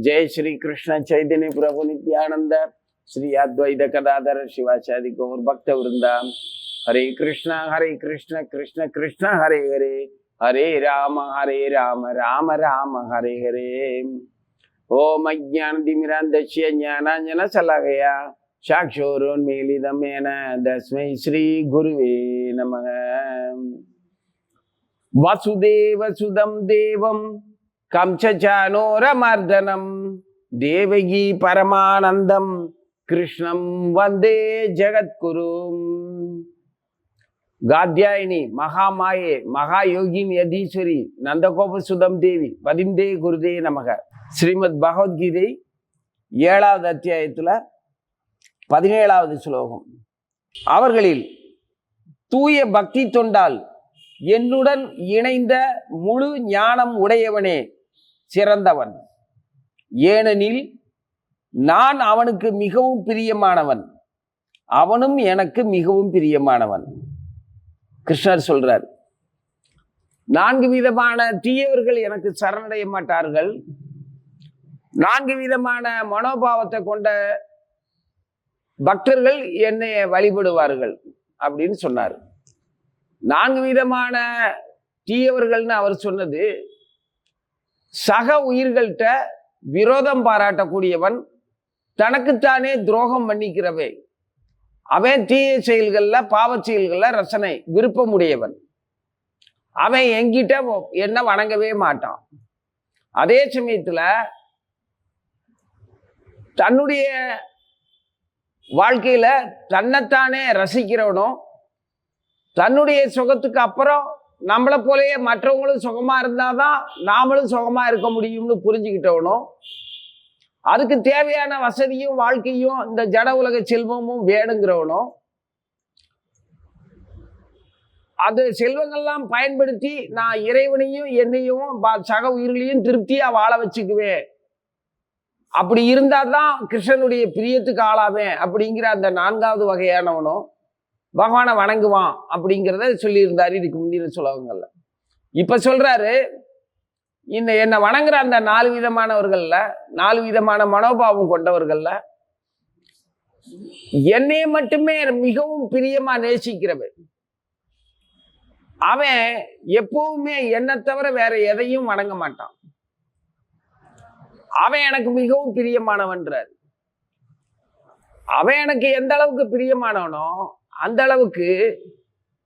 ஜெய் ஸ்ரீ கிருஷ்ண சைதன்ய பிரபு நித்யானந்த ஸ்ரீ அத்வைத கதாதர சிவாச்சாரி கௌர் பக்த விருந்தாம் ஹரே கிருஷ்ணா ஹரே கிருஷ்ண கிருஷ்ண கிருஷ்ண ஹரே ஹரே ஹரே ராம ஹரே ராம ராம ராம ஹரே ஹரே ஓம் அஜான திமிராந்தசிய ஞானாஞ்சன சலகையா சாக்ஷோரோன் மேலிதமேன தஸ்மை ஸ்ரீ குருவே நமக வாசுதேவ சுதம் தேவம் கம்சச்சானோரமர்தனம் தேவகி பரமானந்தம். கிருஷ்ணம் வந்தே ஜெகத்குரும். காத்யாயினி மகாமாயே மகா யோகின் யதீஸ்வரி நந்தகோப சுதம் தேவி பதிந்தே குருதே நமக. ஸ்ரீமத் பகவத்கீதை ஏழாவது அத்தியாயத்தில் பதினேழாவது ஸ்லோகம். அவர்களில் தூய பக்தி தொண்டால் என்னுடன் இணைந்த முழு ஞானம் உடையவனே. சிறந்தவன். ஏனெனில் நான் அவனுக்கு மிகவும் பிரியமானவன். அவனும் எனக்கு மிகவும் பிரியமானவன். கிருஷ்ணர் சொல்றார் நான்கு விதமான தீயவர்கள் எனக்கு சரணடைய மாட்டார்கள். நான்கு விதமான மனோபாவத்தை கொண்ட பக்தர்கள் என்னை வழிபடுவார்கள். அப்படின்னு சொன்னார். நான்கு விதமான தீயவர்கள்னு அவர் சொன்னது சக உயிர்கள்ட்ட விரோதம் பாராட்டக்கூடியவன் தனக்குத்தானே துரோகம் பண்ணிக்கிறவை. அவன் தீய செயல்களில் பாவச் செயல்களில் ரசனை விருப்பமுடையவன். அவன் எங்கிட்ட என்ன வணங்கவே மாட்டான். அதே சமயத்தில் தன்னுடைய வாழ்க்கையில் தன்னைத்தானே ரசிக்கிறவனும் தன்னுடைய சுகத்துக்கு அப்புறம் நம்மளை போலயே மற்றவங்களும் சுகமாக இருந்தால் தான் நாமளும் சுகமாக இருக்க முடியும்னு புரிஞ்சுக்கிட்டவனும் அதுக்கு தேவையான வசதியும் வாழ்க்கையும் இந்த ஜட உலக செல்வமும் வேணுங்கிறவனும் அது செல்வங்கள்லாம் பயன்படுத்தி நான் இறைவனையும் என்னையும் சக உயிர்களையும் திருப்தியாக வாழ வச்சுக்குவேன். அப்படி இருந்தால் தான் கிருஷ்ணனுடைய பிரியத்துக்கு ஆளாவேன் அப்படிங்கிற அந்த நான்காவது வகையானவனும் பகவானை வணங்குவான் அப்படிங்கிறத சொல்லியிருந்தார். இதுக்கு முந்தின சொல்லவங்கள்ல. இப்போ சொல்கிறாரு இந்த என்னை வணங்குற அந்த நாலு விதமானவர்களில் நாலு விதமான மனோபாவம் கொண்டவர்களில் என்னை மட்டுமே மிகவும் பிரியமா நேசிக்கிறவன். அவன் எப்பவுமே என்னை தவிர வேற எதையும் வணங்க மாட்டான். அவன் எனக்கு மிகவும் பிரியமானவன்றார். அவன் எனக்கு எந்த அளவுக்கு பிரியமானவனோ அந்த அளவுக்கு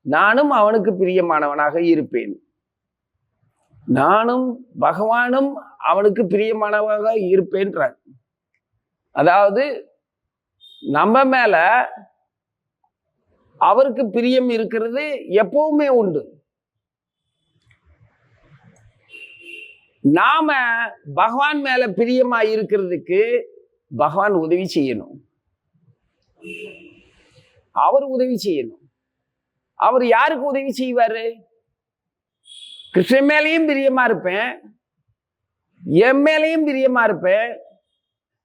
நானும் அவனுக்கு பிரியமானவனாக இருப்பேன். நானும் பகவானும் அவனுக்கு பிரியமானவனாக இருப்பேன்றார் அதாவது நம்ம மேல அவருக்கு பிரியம் இருக்கிறது எப்பவுமே உண்டு. நாம பகவான் மேல பிரியமா இருக்கிறதுக்கு பகவான் உதவி செய்யணும். அவர் உதவி செய்யணும். அவர் யாருக்கு உதவி செய்வார்? கிருஷ்ணன் மேலேயும் பிரியமா இருப்பேன். என் மேலேயும் பிரியமா இருப்பேன்.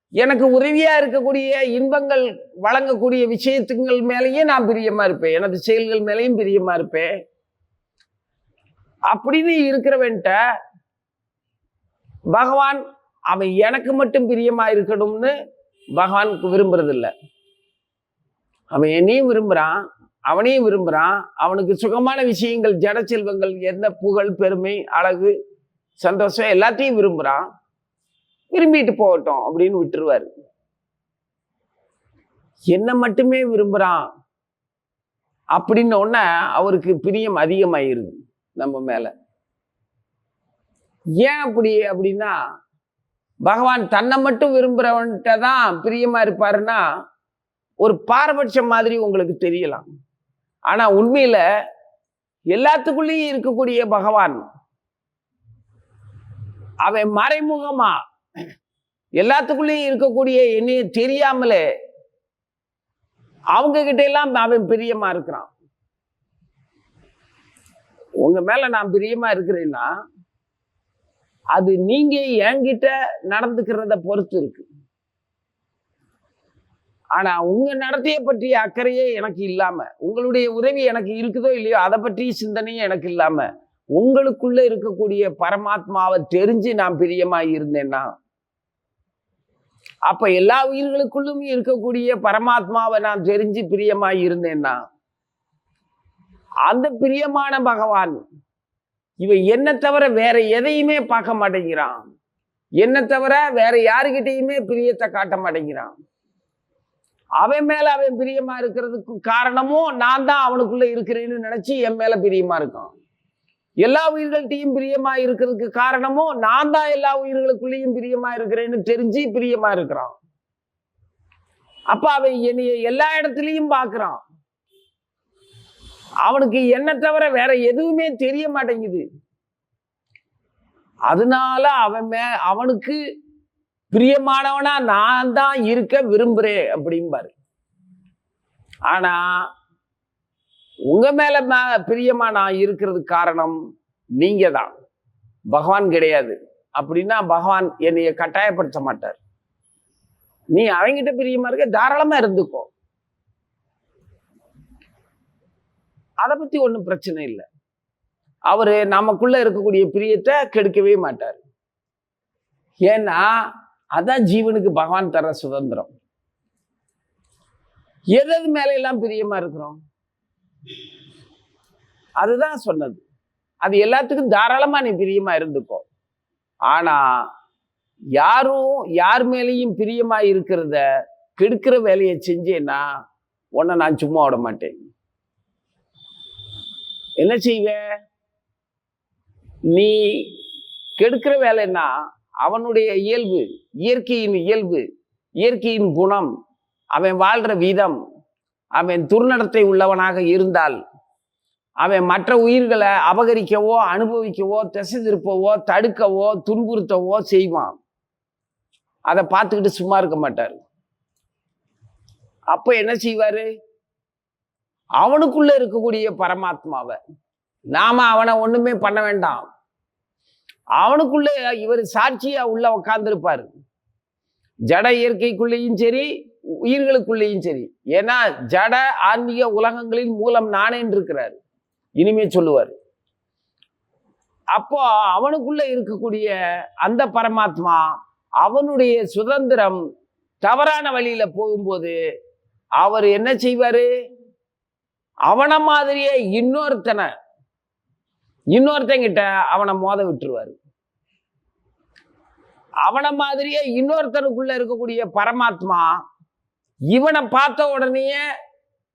எனக்கு உதவியா இருக்கக்கூடிய இன்பங்கள் வழங்கக்கூடிய விஷயத்துங்கள் மேலேயே நான் பிரியமா இருப்பேன். எனது செயல்கள் மேலேயும் பிரியமா இருப்பேன். அப்படின்னு இருக்கிறவன்ட்ட பகவான் அவன் எனக்கு மட்டும் பிரியமா இருக்கணும்னு பகவானுக்கு விரும்புறதில்லை. அவன் என்னையும் விரும்புகிறான் அவனையும் விரும்புகிறான் அவனுக்கு சுகமான விஷயங்கள் ஜட செல்வங்கள் எந்த புகழ் பெருமை அழகு சந்தோஷம் எல்லாத்தையும் விரும்புகிறான் விரும்பிட்டு போகட்டும் அப்படின்னு விட்டுருவாரு. என்ன மட்டுமே விரும்புகிறான் அப்படின்னு உடனே அவருக்கு பிரியம் அதிகமாயிருது நம்ம மேலே. ஏன் அப்படி அப்படின்னா பகவான் தன்னை மட்டும் விரும்புகிறவன்கிட்ட தான் பிரியமாக இருப்பாருன்னா ஒரு பாரபட்சம் மாதிரி உங்களுக்கு தெரியலாம். ஆனால் உண்மையில எல்லாத்துக்குள்ளேயும் இருக்கக்கூடிய பகவான் அவன் மறைமுகமா எல்லாத்துக்குள்ளேயும் இருக்கக்கூடிய என்னைய தெரியாமலே அவங்க கிட்ட எல்லாம் அவன் பிரியமா இருக்கிறான். உங்க மேல நான் பிரியமா இருக்கிறேன்னா அது நீங்க என்கிட்ட நடந்துக்கிறத பொறுத்து இருக்கு. ஆனா உங்க நடத்தைய பற்றிய அக்கறையே எனக்கு இல்லாம உங்களுடைய உதவி எனக்கு இருக்குதோ இல்லையோ அதை பற்றிய சிந்தனையும் எனக்கு இல்லாம உங்களுக்குள்ள இருக்கக்கூடிய பரமாத்மாவை தெரிஞ்சு நான் பிரியமா இருந்தேன்னா அப்ப எல்லா உயிர்களுக்குள்ளும் இருக்கக்கூடிய பரமாத்மாவை நான் தெரிஞ்சு பிரியமா இருந்தேன்னா அந்த பிரியமான பகவான் இவன் என்ன தவிர வேற எதையுமே பார்க்க மாட்டேங்கிறான். என்ன தவிர வேற யாருக்கிட்டையுமே பிரியத்தை காட்ட மாட்டேங்கிறான். அவன் மேல அவன் பிரியமா இருக்கிறதுக்கு காரணமும் நான் தான் அவனுக்குள்ள இருக்கிறேன்னு நினைச்சு என் மேல பிரியமா இருக்கான். எல்லா உயிர்கள்ட்டையும் பிரியமா இருக்கிறதுக்கு காரணமும் நான் தான் எல்லா உயிர்களுக்குள்ளேயும் பிரியமா இருக்கிறேன்னு தெரிஞ்சு பிரியமா இருக்கிறான். அப்ப அவன் என்னைய எல்லா இடத்துலயும் பாக்குறான் அவனுக்கு என்ன தவிர வேற எதுவுமே தெரிய மாட்டேங்குது. அதனால அவன் மே அவனுக்கு பிரியமானவனா நான் தான் இருக்க விரும்புறேன் அப்படிம்பாரு. ஆனா உங்க மேல பிரியமா நான் இருக்கிறது காரணம் நீங்க தான் பகவான் கிடையாது. அப்படின்னா பகவான் என்னைய கட்டாயப்படுத்த மாட்டார். நீ அவங்கிட்ட பிரியமா இருக்க தாராளமா இருந்துக்கோ. அதை பத்தி ஒன்றும் பிரச்சனை இல்லை. அவரு நமக்குள்ள இருக்கக்கூடிய பிரியத்தை கெடுக்கவே மாட்டார். ஏன்னா அதான் ஜீவனுக்கு பகவான் தர சுதந்திரம். எது மேலையெல்லாம் எல்லாம் பிரியமா இருக்கிறோம்? அதுதான் சொன்னது. அது எல்லாத்துக்கும் தாராளமா நீ பிரியமா இருந்துக்கோ. ஆனா யாரும் யார் மேலேயும் பிரியமா இருக்கிறத கெடுக்கிற வேலையை செஞ்சேன்னா உன்னை நான் சும்மா விட மாட்டேன். என்ன செய்வ? நீ கெடுக்கிற வேலைன்னா அவனுடைய இயல்பு இயற்கையின் இயல்பு இயற்கையின் குணம் அவன் வாழ்கிற விதம் அவன் துர்நடத்தை உள்ளவனாக இருந்தால் அவன் மற்ற உயிர்களை அபகரிக்கவோ அனுபவிக்கவோ திசை திருப்பவோ தடுக்கவோ துன்புறுத்தவோ செய்வான். அதை பார்த்துக்கிட்டு சும்மா இருக்க மாட்டார். அப்போ என்ன செய்வார்? அவனுக்குள்ள இருக்கக்கூடிய பரமாத்மாவை. நாம அவனை ஒன்றுமே பண்ண வேண்டாம். அவனுக்குள்ளே இவர் சாட்சியாக உள்ள உட்கார்ந்துருப்பாரு ஜட இயற்கைக்குள்ளேயும் சரி உயிர்களுக்குள்ளேயும் சரி. ஏன்னா ஜட ஆன்மீக உலகங்களின் மூலம் நானே இருக்கிறார் இனிமே சொல்லுவார். அப்போ அவனுக்குள்ள இருக்கக்கூடிய அந்த பரமாத்மா அவனுடைய சுதந்திரம் தவறான வழியில போகும்போது அவர் என்ன செய்வாரு? அவனை மாதிரியே இன்னொருத்தனை இன்னொருத்தங்கிட்ட அவனை மோத விட்டுருவாரு. அவனை மாதிரியே இன்னொருத்தனுக்குள்ள இருக்கக்கூடிய பரமாத்மா இவனை பார்த்த உடனேயே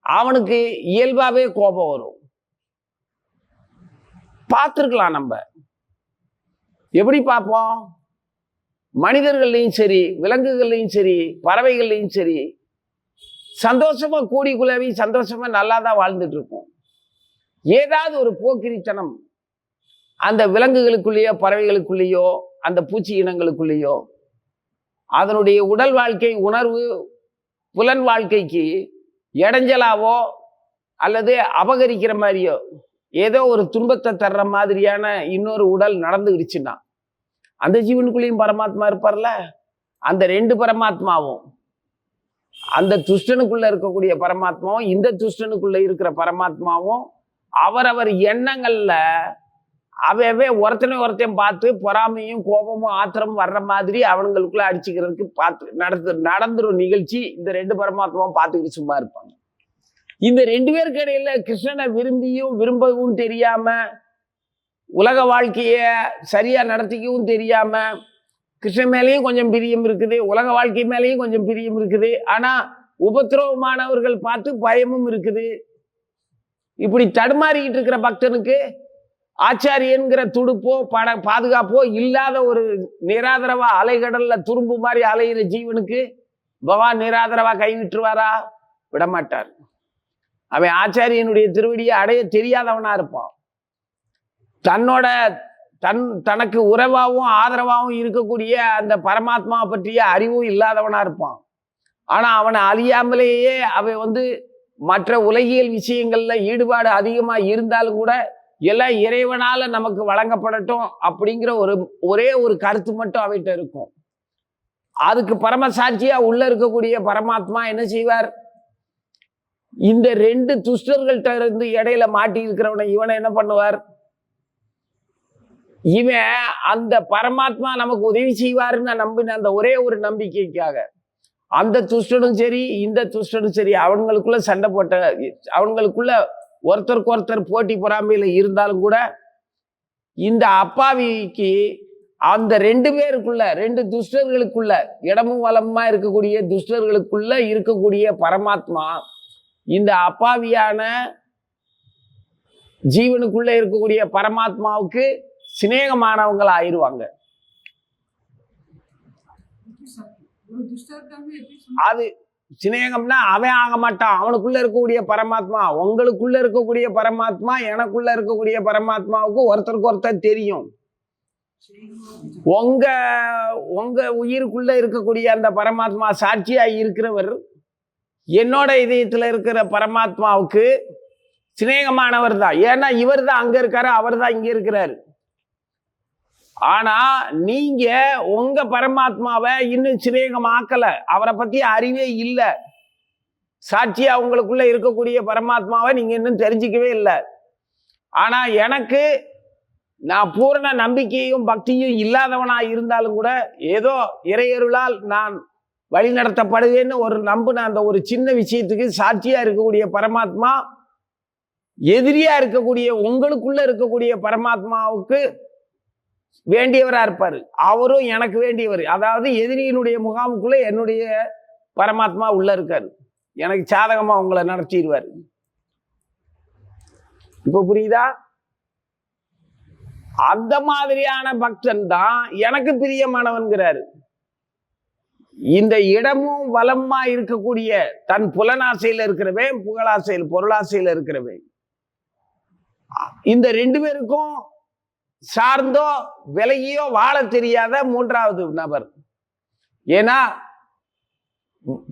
அவனுக்கு இயல்பாகவே கோபம் வரும். பார்த்துருக்கலாம் நம்ம. எப்படி பார்ப்போம்? மனிதர்கள்லையும் சரி விலங்குகள்லையும் சரி பறவைகள்லையும் சரி சந்தோஷமா கூடி குலவி சந்தோஷமா நல்லா தான் வாழ்ந்துட்டு இருக்கோம். ஏதாவது ஒரு போக்கிரித்தனம் அந்த விலங்குகளுக்குள்ளேயோ பறவைகளுக்குள்ளேயோ அந்த பூச்சி இனங்களுக்குள்ளேயோ அதனுடைய உடல் வாழ்க்கை உணர்வு புலன் வாழ்க்கைக்கு இடைஞ்சலாவோ அல்லது அபகரிக்கிற மாதிரியோ ஏதோ ஒரு துன்பத்தை தர்ற மாதிரியான இன்னொரு உடல் நடந்துக்கிடுச்சுன்னா அந்த ஜீவனுக்குள்ளேயும் பரமாத்மா இருப்பார்ல? அந்த ரெண்டு பரமாத்மாவும். அந்த துஷ்டனுக்குள்ள இருக்கக்கூடிய பரமாத்மாவும் இந்த துஷ்டனுக்குள்ள இருக்கிற பரமாத்மாவும் அவரவர் எண்ணங்கள்ல அவவே ஒருத்தனை ஒருத்தன் பார்த்து பொறாமையும் கோபமும் ஆத்திரமும் வர்ற மாதிரி அவனுங்களுக்குள்ள அடிச்சுக்கிறதுக்கு பார்த்து நடத்து நடந்துடும் நிகழ்ச்சி. இந்த ரெண்டு பரமாத்மாவும் பார்த்துக்கிட்டு சும்மா இருப்பாங்க. இந்த ரெண்டு பேருக்கு இடையில கிருஷ்ணனை விரும்பியும் விரும்பவும் தெரியாம உலக வாழ்க்கையை சரியா நடத்திக்கவும் தெரியாம கிருஷ்ணன் மேலேயும் கொஞ்சம் பிரியம் இருக்குது உலக வாழ்க்கை மேலேயும் கொஞ்சம் பிரியம் இருக்குது. ஆனா உபத்திரவமானவர்கள் பார்த்து பயமும் இருக்குது. இப்படி தடுமாறிக்கிட்டு இருக்கிற பக்தனுக்கு ஆச்சாரியன்கிற துடுப்போ பட பாதுகாப்போ இல்லாத ஒரு நிராதரவா அலைகடல்ல துரும்பு மாதிரி அலையிற ஜீவனுக்கு பகவான் நிராதரவா கைவிட்டுருவாரா விடமாட்டார். அவன் ஆச்சாரியனுடைய திருவடியை அடைய தெரியாதவனா இருப்பான். தன்னோட தன் தனக்கு உறவாகவும் ஆதரவாகவும் இருக்கக்கூடிய அந்த பரமாத்மா பற்றிய அறிவும் இல்லாதவனா இருப்பான். ஆனா அவனை அறியாமலேயே அவன் வந்து மற்ற உலகியல் விஷயங்கள்ல ஈடுபாடு அதிகமா இருந்தாலும் கூட எல்லாம் இறைவனால நமக்கு வழங்கப்படட்டும் அப்படிங்கிற ஒரு ஒரே ஒரு கருத்து மட்டும் அவன்கிட்ட இருக்கும். அதுக்கு பரமசாட்சியா உள்ள இருக்கக்கூடிய பரமாத்மா என்ன செய்வார்? இந்த ரெண்டு துஷ்டர்கள்ட்ட இருந்து இடையில மாட்டி இருக்கிறவனை இவனை என்ன பண்ணுவார்? இவன் அந்த பரமாத்மா நமக்கு உதவி செய்வாருன்னு நான் நம்பின அந்த ஒரே ஒரு நம்பிக்கைக்காக. அந்த துஷ்டனும் சரி இந்த துஷ்டனும் சரி அவங்களுக்குள்ள சண்டை போட்ட அவங்களுக்குள்ள ஒருத்தருக்கு ஒருத்தர் போட்டி பொறாமையில இருந்தாலும் கூட இந்த அப்பாவிக்கு அந்த ரெண்டு பேருக்குள்ள ரெண்டு துஷ்டர்களுக்குள்ள இடமும் வளமுமா இருக்கக்கூடிய துஷ்டர்களுக்குள்ள இருக்கக்கூடிய பரமாத்மா இந்த அப்பாவியான ஜீவனுக்குள்ள இருக்கக்கூடிய பரமாத்மாவுக்கு சிநேகமானவங்கள் சொன்னா அது சிநேகம்னா அவன் ஆக மாட்டான். அவனுக்குள்ள இருக்கக்கூடிய பரமாத்மா உங்களுக்குள்ள இருக்கக்கூடிய பரமாத்மா எனக்குள்ள இருக்கக்கூடிய பரமாத்மாவுக்கு ஒருத்தருக்கு ஒருத்தர் தெரியும். உங்க உங்க உயிருக்குள்ள இருக்கக்கூடிய அந்த பரமாத்மா சாட்சியா இருக்கிறவர் என்னோட இதயத்தில் இருக்கிற பரமாத்மாவுக்கு சிநேகமானவர் தான். ஏன்னா இவர் தான் அங்க இருக்காரு அவர் தான் இங்க இருக்கிறாரு. ஆனா நீங்க உங்க பரமாத்மாவை இன்னும் சிநேகமாக்கல. அவரை பத்தி அறிவே இல்லை. சாட்சியா உங்களுக்குள்ள இருக்கக்கூடிய பரமாத்மாவை நீங்க இன்னும் தெரிஞ்சிக்கவே இல்லை. ஆனா எனக்கு நான் பூரண நம்பிக்கையும் பக்தியும் இல்லாதவனா இருந்தாலும் கூட ஏதோ இறையருளால் நான் வழி நடத்தப்படுவேன்னு ஒரு நம்பின அந்த ஒரு சின்ன விஷயத்துக்கு சாட்சியா இருக்கக்கூடிய பரமாத்மா எதிரியா இருக்கக்கூடிய உங்களுக்குள்ள இருக்கக்கூடிய பரமாத்மாவுக்கு வேண்டியவரா இருப்பாரு. அவரும் எனக்கு வேண்டியவர். அதாவது எதிரியினுடைய முகாமுக்குள்ளே என்னுடைய பரமாத்மா உள்ள இருக்காரு. எனக்கு சாதகமா உங்களை நடத்திடுவார். இப்போ புரியுதா? அந்த மாதிரியான பக்தன் தான் எனக்கு பிரியமானவன்கிறாரு. இந்த இடமும் வளமா இருக்கக்கூடிய தன் புலனாசையில் இருக்கிறவன் புகழாசையில் பொருளாசையில இருக்கிறவன். இந்த ரெண்டு பேருக்கும் சார்ந்தோ விலகியோ வாழ தெரியாத மூன்றாவது நபர். ஏன்னா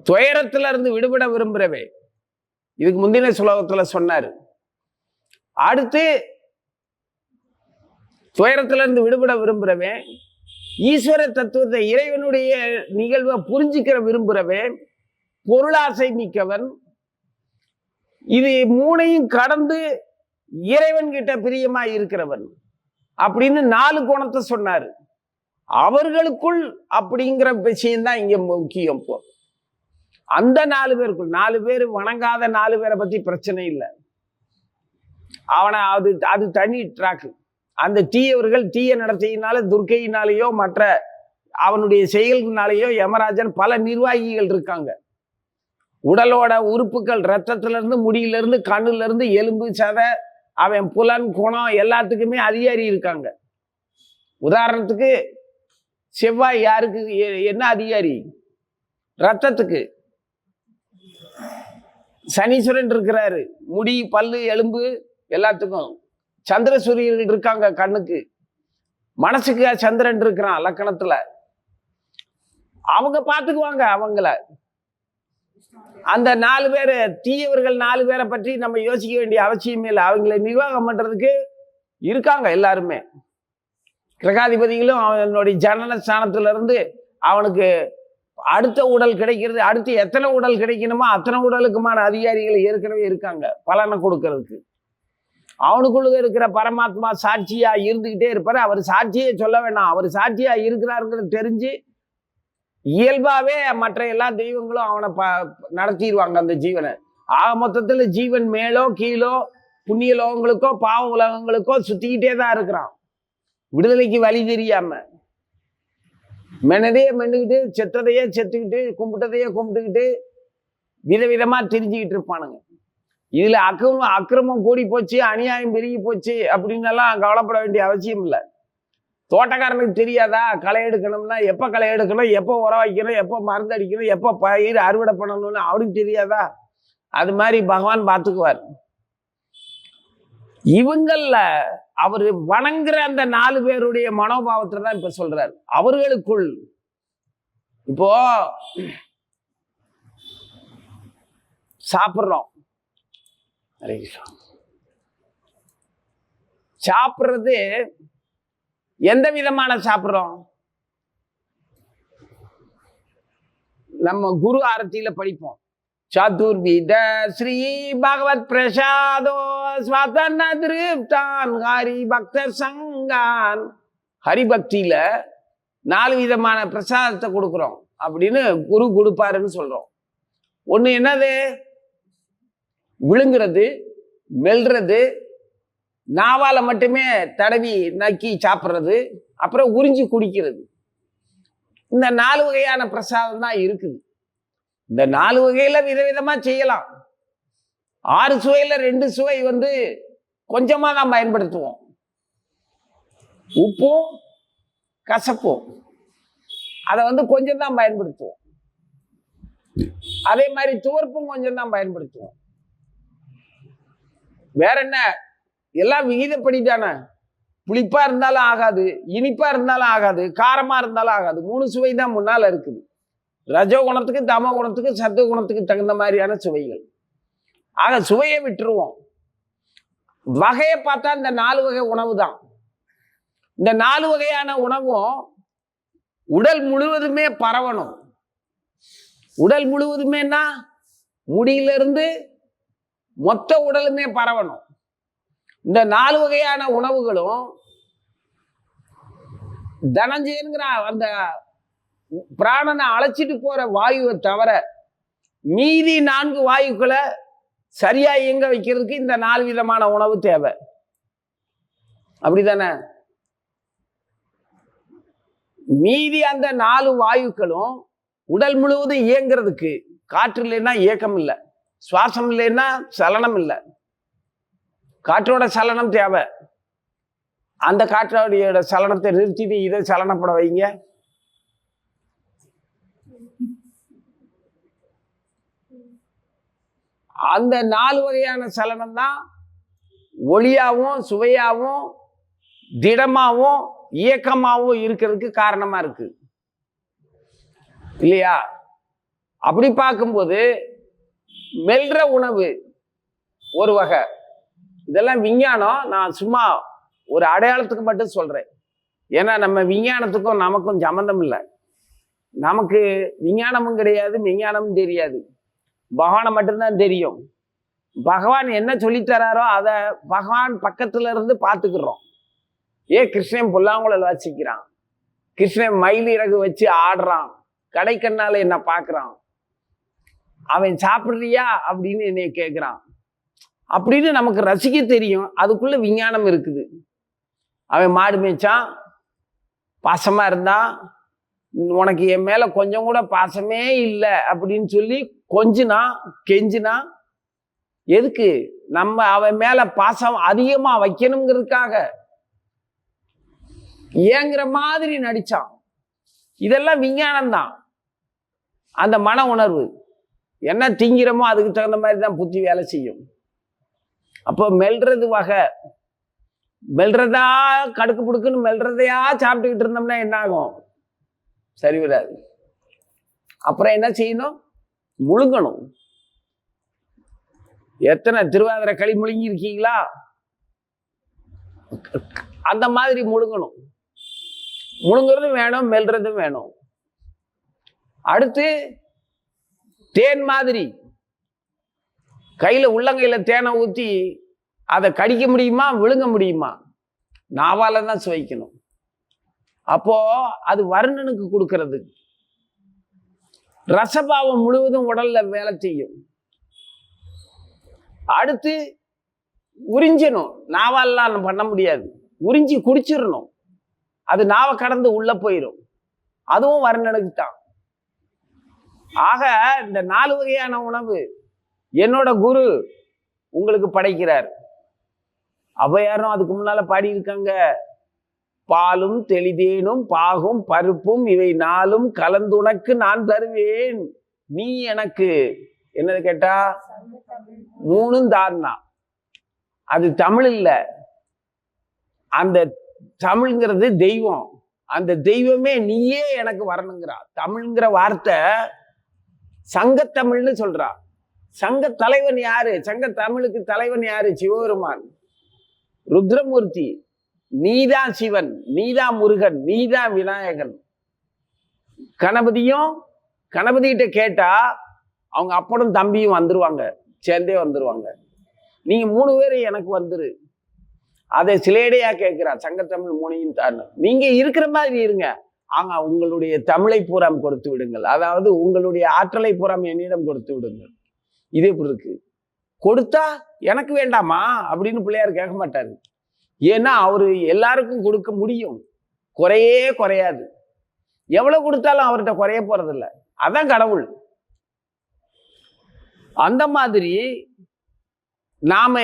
துயரத்துல இருந்து விடுபட விரும்புறவே. இதுக்கு முந்தின சுலோகத்துல சொன்னார். அடுத்து துயரத்துல இருந்து விடுபட விரும்புறவன் ஈஸ்வர தத்துவத்தை இறைவனுடைய நிகழ்வை புரிஞ்சுக்கிற விரும்புறவே பொருளாசை மிக்கவன். இது மூணையும் கடந்து இறைவன் கிட்ட பிரியமா இருக்கிறவன். அப்படின்னு நாலு கோணத்தை சொன்னார். அவர்களுக்குள் அப்படிங்கிற விஷயம்தான் இங்கே முக்கியம் இப்போ. அந்த நாலு பேருக்குள் நாலு பேர் வணங்காத நாலு பேரை பற்றி பிரச்சனை இல்லை. அவனை அது அது தனி ட்ராக்கு அந்த தீயவர்கள் தீய நடத்தையினால துர்க்கையினாலேயோ மற்ற அவனுடைய செயல்களினாலேயோ யமராஜன் பல நிர்வாகிகள் இருக்காங்க. உடலோட உறுப்புகள் ரத்தத்துல முடியிலிருந்து கண்ணுலேருந்து எலும்பு சதை அவன் புலன் குணம் எல்லாத்துக்குமே அதிகாரி இருக்காங்க. உதாரணத்துக்கு செவ்வாய் யாருக்கு என்ன அதிகாரி? ரத்தத்துக்கு சனீஸ்வரன் இருக்கிறாரு. முடி பல்லு எலும்பு எல்லாத்துக்கும். சந்திர சூரியன் இருக்காங்க கண்ணுக்கு. மனசுக்கு சந்திரன் இருக்கிறான் லக்கணத்துல. அவங்க பார்த்துக்குவாங்க அவங்கள. அந்த நாலு பேர் தீயவர்கள் நாலு பேரை பற்றி நம்ம யோசிக்க வேண்டிய அவசியமே இல்லை. அவங்களை நிர்வாகம் பண்ணுறதுக்கு இருக்காங்க எல்லாருமே. கிரகாதிபதிகளும் அவனுடைய ஜனன ஸ்தானத்துல இருந்து அவனுக்கு அடுத்த உடல் கிடைக்கிறது அடுத்து எத்தனை உடல் கிடைக்கணுமோ அத்தனை உடலுக்குமான அதிகாரிகள் ஏற்கனவே இருக்காங்க பலனை கொடுக்கறதுக்கு. அவனுக்குள்ள இருக்கிற பரமாத்மா சாட்சியாக இருந்துக்கிட்டே இருப்பார். அவர் சாட்சியை சொல்ல வேண்டாம் அவர் சாட்சியாக இருக்கிறாருங்கிறது தெரிஞ்சு இயல்பாகவே மற்ற எல்லா தெய்வங்களும் அவனை ப நடத்திடுவாங்க அந்த ஜீவனை. ஆக மொத்தத்தில் ஜீவன் மேலோ கீழோ புண்ணிய லோகங்களுக்கோ பாவ உலகங்களுக்கோ சுற்றிக்கிட்டே தான் இருக்கிறான். விடுதலைக்கு வழி தெரியாம. மெனதையே மென்னுக்கிட்டு செத்ததையே செத்துக்கிட்டு கும்பிட்டதையே கும்பிட்டுக்கிட்டு விதவிதமாக தெரிஞ்சுக்கிட்டு இருப்பானுங்க. இதில் அக்கிரமம் அக்கிரமம் கூடி போச்சு அநியாயம் பெருகி போச்சு அப்படின்னு எல்லாம் கவலைப்பட வேண்டிய அவசியம் இல்லை. தோட்டக்காரனுக்கு தெரியாதா? களை எடுக்கணும்னா எப்போ களை எடுக்கணும்? எப்போ உரம் வைக்கணும்? எப்போ மருந்து அடிக்கணும்? எப்போ பயிர் அறுவடை பண்ணணும்னு அவனுக்கு தெரியாதா? அது மாதிரி பகவான் பார்த்துக்குவார் இவங்கள அவர் வணங்குற அந்த நாலு பேருடைய மனோபாவத்தை தான் இப்போ சொல்றாரு. அவர்களுக்குள் இப்போ சாப்பிட்றோம். சாப்பிட்றது சாப்பிடுறது எந்த விதமான சாப்பிட்றோம்? நம்ம குரு ஆரத்தியில படிப்போம். சதுர்வித ஸ்ரீ பகவத் பிரசாதோ ஸ்வதன திருப்தான் ஹரி பக்த சங்கான். ஹரிபக்தியில நாலு விதமான பிரசாதத்தை கொடுக்குறோம் அப்படின்னு குரு கொடுப்பாருன்னு சொல்றோம். ஒண்ணு என்னது? விழுங்குறது மெல்றது நாவால் மட்டுமே தடவி நக்கி சாப்பிட்றது அப்புறம் உறிஞ்சி குடிக்கிறது. இந்த நாலு வகையான பிரசாதம் தான் இருக்குது. இந்த நாலு வகையில் விதவிதமாக செய்யலாம். ஆறு சுவையில் ரெண்டு சுவை வந்து கொஞ்சமாக தான் பயன்படுத்துவோம். உப்பும் கசப்பும். அதை வந்து கொஞ்சம் தான் பயன்படுத்துவோம். அதே மாதிரி துவர்ப்பும் கொஞ்சம் தான் பயன்படுத்துவோம். வேற என்ன? எல்லாம் விகிதப்படி தானே புளிப்பா இருந்தாலும் ஆகாது இனிப்பா இருந்தாலும் ஆகாது காரமா இருந்தாலும் ஆகாது. மூணு சுவை தான் முன்னால இருக்குது. ரஜோ குணத்துக்கு தமோ குணத்துக்கு சத்துவ குணத்துக்கு தகுந்த மாதிரியான சுவைகள். ஆக சுவையை விட்டுருவோம். வகையை பார்த்தா இந்த நாலு வகை உணவு தான். இந்த நாலு வகையான உணவும் உடல் முழுவதுமே பரவணும். உடல் முழுவதுமேனா? முடியிலிருந்து மொத்த உடலுமே பரவணும். இந்த நாலு வகையான உணவுகளும் தனஞ்சயனுங்கிற அந்த பிராணனை அழைச்சிட்டு போற வாயுவை தவிர மீதி நான்கு வாயுக்களை சரியா இயங்க வைக்கிறதுக்கு இந்த நாலு விதமான உணவு தேவை. அப்படிதானே? மீதி அந்த நாலு வாயுக்களும் உடல் முழுவதும் இயங்கிறதுக்கு காற்று இல்லைன்னா இயக்கம் இல்லை சுவாசம் இல்லைன்னா சலனம் இல்லை. காற்றோட சலனம் தேவை. அந்த காற்றோடைய சலனத்தை நிறுத்திட்டு இதை சலனப்பட வைங்க. அந்த நாலு வகையான சலனம் தான் ஒளியாகவும் சுவையாகவும் திடமாகவும் இயக்கமாகவும் இருக்கிறதுக்கு காரணமா இருக்கு. இல்லையா? அப்படி பார்க்கும்போது மெல்ற உணவு ஒரு வகை. இதெல்லாம் விஞ்ஞானம் நான் சும்மா ஒரு அடையாளத்துக்கு மட்டும் சொல்கிறேன் ஏன்னா நம்ம விஞ்ஞானத்துக்கும் நமக்கும் சம்மந்தம் இல்லை. நமக்கு விஞ்ஞானமும் கிடையாது விஞ்ஞானமும் தெரியாது. பகவானை மட்டும்தான் தெரியும். பகவான் என்ன சொல்லித்தராரோ அதை பகவான் பக்கத்துல இருந்து பார்த்துக்கிறோம். ஏ கிருஷ்ணன் புல்லாங்குழல் வாசிக்கிறான். கிருஷ்ணன் மயில் இறகு வச்சு ஆடுறான். கடைக்கண்ணால என்ன பார்க்குறான். அவன் சாப்பிட்றியா அப்படின்னு என்னை கேட்குறான். அப்படின்னு நமக்கு ரசிக்க தெரியும். அதுக்குள்ள விஞ்ஞானம் இருக்குது. அவன் மாடு மேய்ச்சான். பாசமாக இருந்தான் உனக்கு என் மேலே கொஞ்சம் கூட பாசமே இல்லை அப்படின்னு சொல்லி கொஞ்சினா கெஞ்சினா எதுக்கு? நம்ம அவன் மேலே பாசம் அதிகமாக வைக்கணுங்கிறதுக்காக. ஏங்கிற மாதிரி நடித்தான் இதெல்லாம் விஞ்ஞானம் தான் அந்த மன உணர்வு. என்ன திங்கிறோமோ அதுக்கு தகுந்த மாதிரி தான் புத்தி வேலை செய்யும். அப்போ மெல்றது வகை. மெல்றதா கடுக்கு புடுக்குன்னு மெல்றதையா சாப்பிட்டுக்கிட்டு இருந்தோம்னா என்ன ஆகும்? சரி வராது அப்புறம் என்ன செய்யணும்? முழுங்கணும். எத்தனை திருவாதிர களி முழுங்கி இருக்கீங்களா அந்த மாதிரி முழுங்கணும். முழுங்குறதும் வேணும் மெல்றதும் வேணும். அடுத்து தேன் மாதிரி. கையில் உள்ளங்கையில் தேனை ஊற்றி அதை கடிக்க முடியுமா விழுங்க முடியுமா? நாவால் தான் சுவைக்கணும். அப்போது அது வருணனுக்கு கொடுக்கறது. ரசபாவம் முழுவதும் உடலில் வேலை செய்யும். அடுத்து உறிஞ்சணும். நாவாலெலாம் பண்ண முடியாது. உறிஞ்சி குடிச்சிடணும். அது நாவை கடந்து உள்ளே போயிடும் அதுவும் வருணனுக்கு தான் ஆக இந்த நாலு வகையான உணவு என்னோட குரு உங்களுக்கு படைக்கிறார். அவையாரும் அதுக்கு முன்னால பாடியிருக்காங்க. பாலும் தெளிதேனும் பாகும் பருப்பும் இவை நாளும் கலந்துனக்கு நான் தருவேன். நீ எனக்கு என்னது கேட்டா? மூணும் தான்னா. அது தமிழ் இல்லை. அந்த தமிழ்ங்கிறது தெய்வம். அந்த தெய்வமே நீயே எனக்கு வரணுங்கிறா. தமிழ்ங்கிற வார்த்தை சங்கத்தமிழ்னு சொல்றா. சங்க தலைவன் யாரு? சங்க தமிழுக்கு தலைவன் யாரு? சிவபெருமான். ருத்ரமூர்த்தி. நீதான் சிவன் நீதான் முருகன் நீதான் விநாயகன். கணபதியும் கணபதிகிட்ட கேட்டா அவங்க அப்பனும் தம்பியும் வந்துருவாங்க. சேர்ந்தே வந்துருவாங்க. நீங்க மூணு பேரும் எனக்கு வந்துரு. அதை சிலேடையா கேட்கிறார் சங்கத்தமிழ் மூணையும் தான் நீங்க இருக்கிற மாதிரி இருங்க. ஆங்க உங்களுடைய தமிழை பூராம் கொடுத்து விடுங்கள். அதாவது உங்களுடைய ஆற்றலை பூராம் என்னிடம் கொடுத்து விடுங்கள். இது எப்படி இருக்கு? கொடுத்தா எனக்கு வேண்டாமா? அப்படின்னு பிள்ளையார் கேட்க மாட்டாரு. ஏன்னா அவரு எல்லாருக்கும் கொடுக்க முடியும். குறையே குறையாது. எவ்வளோ கொடுத்தாலும் அவர்கிட்ட குறைய போறதில்ல. அதான் கடவுள். அந்த மாதிரி நாம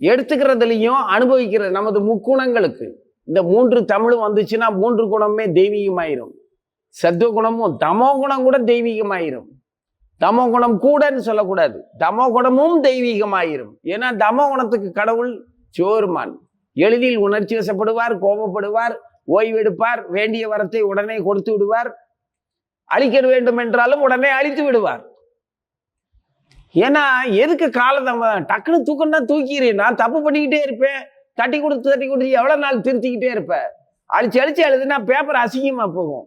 எடுத்துக்கிறதுலையும் அனுபவிக்கிற நமது முக்குணங்களுக்கு இந்த மூன்று தமிழும் வந்துச்சுன்னா மூன்று குணமே தெய்வீகமாயிரும். சத்துவ குணமும் தமோ குணம் கூட தெய்வீகமாயிரும். தமோ குணம் கூடன்னு சொல்லக்கூடாது. தமோ குணமும் தெய்வீகமாயிரும். ஏன்னா தமோகுணத்துக்கு கடவுள் சிவருமான் எளிதில் உணர்ச்சி வசப்படுவார் கோபப்படுவார் ஓய்வெடுப்பார் வேண்டிய வரத்தை உடனே கொடுத்து விடுவார். அழிக்க வேண்டும் என்றாலும் உடனே அழித்து விடுவார். ஏன்னா எதுக்கு காலதாமதம் டக்குன்னு தூக்கம்னா தூக்கிறேன் நான் தப்பு பண்ணிக்கிட்டே இருப்பேன். தட்டி கொடுத்து தட்டி கொடுத்து எவ்வளோ நாள் திருத்திக்கிட்டே இருப்பேன் அழிச்சு அழிச்சு அழுதுனா பேப்பர் அசிங்கமா போகும்.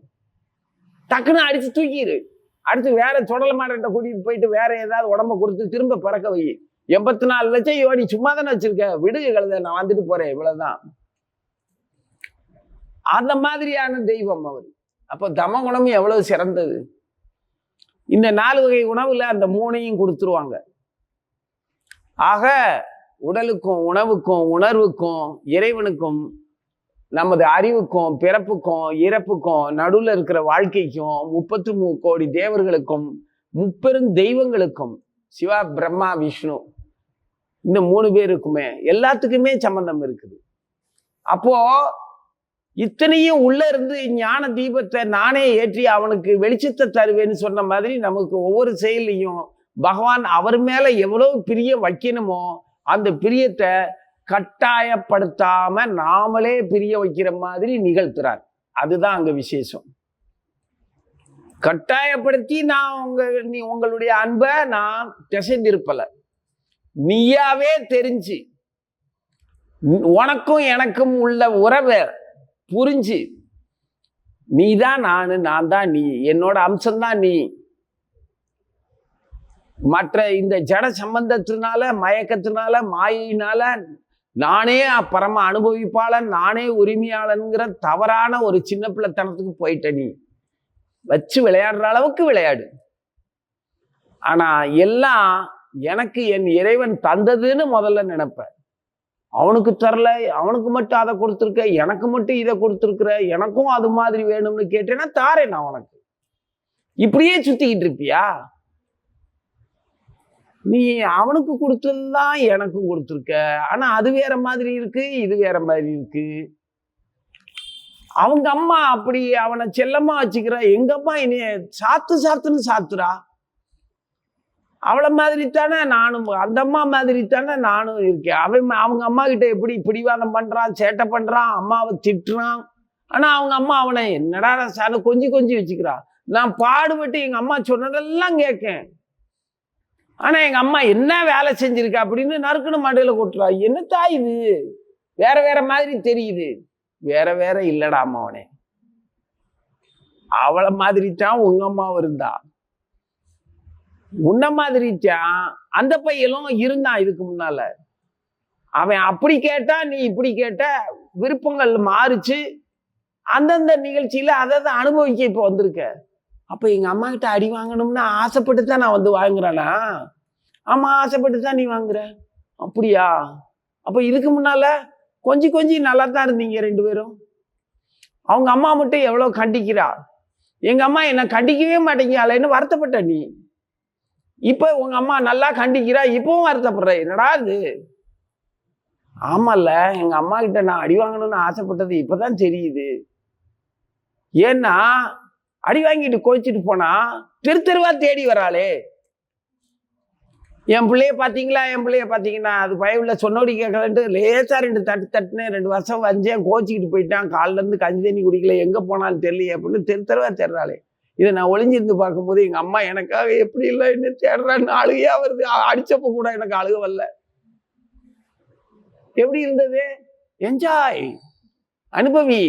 டக்குன்னு அடிச்சு தூக்கிடு அடுத்து வேற சுடல மாட்டை கூட்டிட்டு போயிட்டு வேற ஏதாவது உடம்ப கொடுத்து திரும்ப பிறக்க வை. எண்பத்தி நாலு லட்சம் யோடி சும்மா தானே வச்சிருக்க. விடுக கழுத நான் வந்துட்டு போறேன். இவ்வளவுதான். அந்த மாதிரியான தெய்வம் அவர். அப்போ தம குணமும் எவ்வளவு சிறந்தது? இந்த நாலு வகை உணவுல அந்த மூணையும் கொடுத்துருவாங்க. ஆக உடலுக்கும் உணவுக்கும் உணர்வுக்கும் இறைவனுக்கும் நமது அறிவுக்கும் பிறப்புக்கும் இறப்புக்கும் நடுவில் இருக்கிற வாழ்க்கைக்கும் முப்பத்து மூ கோடி தேவர்களுக்கும் முப்பெரும் தெய்வங்களுக்கும் சிவா பிரம்மா விஷ்ணு இந்த மூணு பேருக்குமே எல்லாத்துக்குமே சம்பந்தம் இருக்குது. அப்போ இத்தனையும் உள்ள இருந்து ஞான தீபத்தை நானே ஏற்றி அவனுக்கு வெளிச்சத்தை தருவேன்னு சொன்ன மாதிரி நமக்கு ஒவ்வொரு செயலையும் பகவான் அவர் மேல எவ்வளவு பிரிய வைக்கணுமோ அந்த பிரியத்தை கட்டாயப்படுத்தாம நாமளே பிரிய வைக்கிற மாதிரி நிகழ்த்துறார். அதுதான் அங்க விசேஷம். கட்டாயப்படுத்தி நான் உங்க நீ உங்களுடைய அன்பை நான் திசைந்திருப்பல நீயாவே தெரிஞ்சு உனக்கும் எனக்கும் உள்ள உறவை புரிஞ்சு நீ தான் நான் நான் தான் நீ என்னோட அம்சம்தான் நீ. மற்ற இந்த ஜட சம்பந்தத்தினால மயக்கத்தினால மாயினால நானே பரம அனுபவிப்பாளன் நானே உரிமையாளன்கிற தவறான ஒரு சின்ன பிள்ளைத்தனத்துக்கு போயிட்ட நீ. வச்சு விளையாடுற அளவுக்கு விளையாடு. ஆனா எல்லாம் எனக்கு என் இறைவன் தந்ததுன்னு முதல்ல நினைப்பேன் அவனுக்கு தரல அவனுக்கு மட்டும் அதை கொடுத்துருக்க எனக்கு மட்டும் இதை கொடுத்துருக்குற எனக்கும் அது மாதிரி வேணும்னு கேட்டேன்னா தாரேன் நான் உனக்கு. இப்படியே சுத்திக்கிட்டு இருப்பியா? நீ அவனுக்கு கொடுத்துருந்தா எனக்கு கொடுத்துருக்க. ஆனா அது வேற மாதிரி இருக்கு இது வேற மாதிரி இருக்கு. அவங்க அம்மா அப்படி அவனை செல்லமா வச்சுக்கிறா. எங்க அம்மா என்னைய சாத்து சாத்துன்னு சாத்துறா. அவளை மாதிரி தானே நானும் அந்த அம்மா மாதிரி தானே நானும் இருக்கேன். அவன் அவங்க அம்மா கிட்ட எப்படி பிடிவாதம் பண்றான் சேட்டை பண்றான் அம்மாவை திட்டுறான். ஆனா அவங்க அம்மா அவனை என்னடா சால கொஞ்சி கொஞ்சி வச்சுக்கிறா. நான் பாடுபட்டு எங்க அம்மா சொன்னதெல்லாம் கேட்கேன். ஆனா எங்க அம்மா என்ன வேலை செஞ்சிருக்கா அப்படின்னு நறுக்குன்னு மடையில் கொட்டுறா என்னத்தா இது? வேற வேற மாதிரி தெரியுது. வேற வேற இல்லடா அம்மாவனே அவளை மாதிரி தான் உங்க அம்மாவும் இருந்தா. உன்ன மாதிரி தான் அந்த பையலும் இருந்தான் இதுக்கு முன்னால. அவன் அப்படி கேட்டா நீ இப்படி கேட்ட விருப்பங்கள் மாறுச்சு. அந்தந்த நிகழ்ச்சியில அதை அதை அனுபவிக்க இப்போ வந்திருக்க. அப்போ எங்கள் அம்மா கிட்ட அடி வாங்கணும்னு ஆசைப்பட்டு தான் நான் வந்து வாங்குறேனா? ஆமாம் ஆசைப்பட்டு தான் நீ வாங்குற? அப்படியா? அப்போ இதுக்கு முன்னால் கொஞ்சம் கொஞ்சம் நல்லா தான் இருந்தீங்க ரெண்டு பேரும். அவங்க அம்மா மட்டும் எவ்வளோ கண்டிக்கிறா? எங்கள் அம்மா என்னை கண்டிக்கவே மாட்டேங்கிறாளேன்னு வருத்தப்பட்ட நீ. இப்போ உங்கள் அம்மா நல்லா கண்டிக்கிறா இப்போவும் வருத்தப்படுற. என்னடா இது? ஆமால்ல எங்கள் அம்மா கிட்ட நான் அடி வாங்கணும்னு ஆசைப்பட்டது இப்போ தான் தெரியுது. ஏன்னா அடி வாங்கிட்டு கோச்சிட்டு போனா தெரு தெருவா தேடி வராளே. என் பிள்ளைய பார்த்தீங்களா என் பிள்ளைய பார்த்தீங்கன்னா அது பயவுள்ள சொன்னோடி கேட்கலன்ட்டு லேசாக ரெண்டு தட்டு தட்டுனேன் ரெண்டு வருஷம் வந்தேன் கோச்சிக்கிட்டு போயிட்டான். காலிலேருந்து கஞ்சி தண்ணி குடிக்கல. எங்கே போனாலும் தெரியலையே அப்படின்னு தெரு தெருவா தேடுறாளே. இதை நான் ஒளிஞ்சிருந்து பார்க்கும்போது எங்கள் அம்மா எனக்காக எப்படி இல்லை என்ன தேடுறான்னு அழுகையாக வருது. அடித்தப்போ கூட எனக்கு அழுக வரல. எப்படி இருந்தது? என்ஜாய் அனுபவி.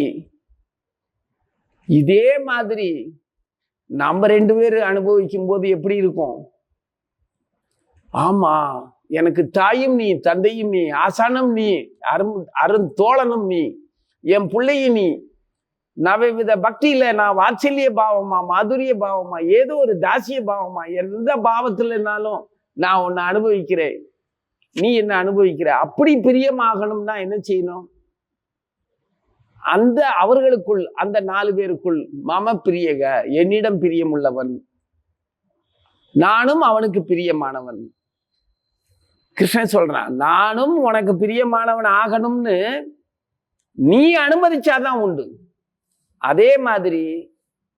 இதே மாதிரி நம்ம ரெண்டு பேர் அனுபவிக்கும் போது எப்படி இருக்கும்? ஆமா எனக்கு தாயும் நீ தந்தையும் நீ ஆசானும் நீ அரும் அருந்தோழனும் நீ என் பிள்ளையும் நீ. நவவித பக்தியில நான் வாத்சல்ய பாவமா மாதுரிய பாவமா ஏதோ ஒரு தாசிய பாவமா எந்த பாவத்துலனாலும் நான் உன்னை அனுபவிக்கிறேன். நீ என்ன அனுபவிக்கிற? அப்படி பிரியமாகணும்னா என்ன செய்யணும்? அந்த அவர்களுக்குள் அந்த நாலு பேருக்குள் மம பிரியக என்னிடம் பிரியமுள்ளவன். நானும் அவனுக்கு பிரியமானவன். கிருஷ்ணன் சொல்றான் நானும் உனக்கு பிரியமானவன் ஆகணும்னு நீ அனுமதிச்சாதான் உண்டு. அதே மாதிரி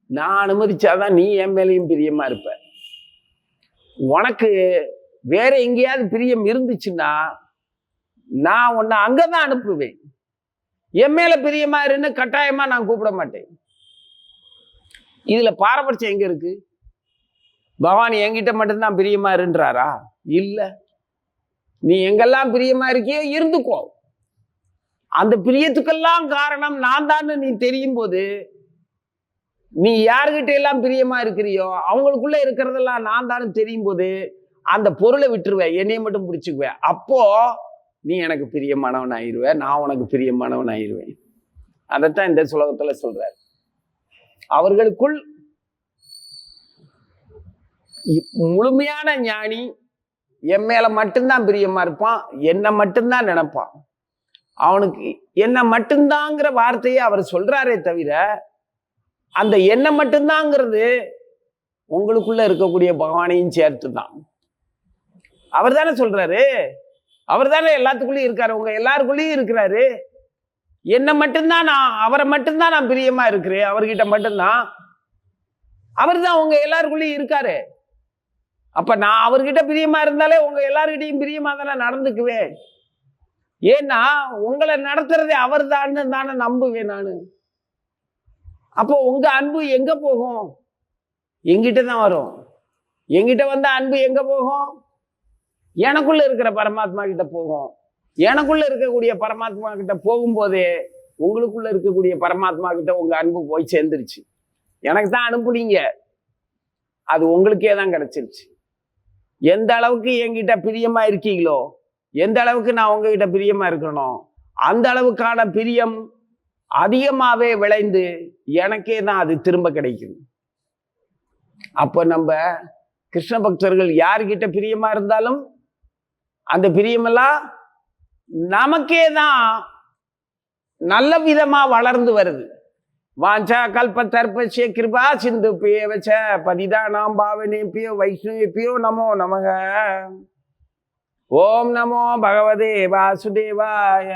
நான் அனுமதிச்சாதான் நீ என் மேலேயும் பிரியமா இருப்ப. உனக்கு வேற எங்கேயாவது பிரியம் இருந்துச்சுன்னா நான் உன்னை அங்கதான் அனுப்புவேன். என் மேல பிரியமா இருன்னு கட்டாயமா நான் கூப்பிட மாட்டேன். இதுல பாரபட்சம் எங்க இருக்கு? பவானி என்கிட்ட மட்டும்தான் பிரியமா இருன்றாரா? இல்ல. நீ எங்கெல்லாம் பிரியமா இருக்கியோ இருந்துக்கோ. அந்த பிரியத்துக்கெல்லாம் காரணம் நான் தான் நீ தெரியும் போது நீ யாருகிட்ட எல்லாம் பிரியமா இருக்கிறியோ அவங்களுக்குள்ள இருக்கிறதெல்லாம் நான் தான் தெரியும் போது அந்த பொருளை விட்டுருவேன் என்னைய மட்டும் பிடிச்சிக்குவேன். அப்போ நீ எனக்கு பிரியமானவன் ஆயிடுவ நான் உனக்கு பிரியமானவன் ஆயிடுவேன் அதைத்தான் இந்த சுலகத்தில் சொல்றார். அவர்களுக்குள் முழுமையான ஞானி என் மேல மட்டும்தான் பிரியமா இருப்பான் என்னை மட்டும்தான் நினைப்பான். அவனுக்கு என்ன மட்டும்தாங்கிற வார்த்தையை அவர் சொல்றாரே தவிர அந்த என்ன மட்டும்தாங்கிறது உங்களுக்குள்ள இருக்கக்கூடிய பகவானையும் சேர்த்து தான் அவர் தானே சொல்றாரு அவர் தானே எல்லாத்துக்குள்ளேயும் இருக்காரு. உங்க எல்லாருக்குள்ளேயும் இருக்கிறாரு. என்னை மட்டும்தான் நான் அவரை மட்டும்தான் நான் பிரியமா இருக்கிறேன். அவர்கிட்ட மட்டும்தான். அவர் தான் உங்க எல்லாருக்குள்ளேயும் இருக்காரு. அப்ப நான் அவர்கிட்ட பிரியமா இருந்தாலே உங்க எல்லாருக்கிட்டையும் பிரியமா தானே நடந்துக்குவேன். ஏன்னா உங்களை நடத்துறதே அவர் தான்னு தானே நம்புவேன் நான். அப்போ உங்க அன்பு எங்க போகும்? எங்கிட்ட தான் வரும். எங்கிட்ட வந்த அன்பு எங்க போகும்? எனக்குள்ள இருக்கிற பரமாத்மா கிட்ட போகும். எனக்குள்ள இருக்கக்கூடிய பரமாத்மா கிட்ட போகும்போதே உங்களுக்குள்ள இருக்கக்கூடிய பரமாத்மா கிட்ட உங்க அன்பு போய் சேர்ந்துருச்சு. எனக்கு தான் அனுப்புனீங்க அது உங்களுக்கே தான் கிடைச்சிருச்சு. எந்த அளவுக்கு என்கிட்ட பிரியமா இருக்கீங்களோ எந்த அளவுக்கு நான் உங்ககிட்ட பிரியமா இருக்கணும் அந்த அளவுக்கான பிரியம் அதிகமாகவே விளைந்து எனக்கே தான் அது திரும்ப கிடைக்கும் அப்போ நம்ம கிருஷ்ண பக்தர்கள் யார்கிட்ட பிரியமா இருந்தாலும் அந்த பிரியமெல்லாம் நமக்கே தான் நல்ல விதமா வளர்ந்து வருது. வாஞ்சா கல்ப தர்பசிய கிருபா சிந்து பிய வச்ச பதிதானாம் பாவனே பியோ வைஷ்ணவி பியோ நமோ நமக. ஓம் நமோ பகவதே வாசுதேவாய.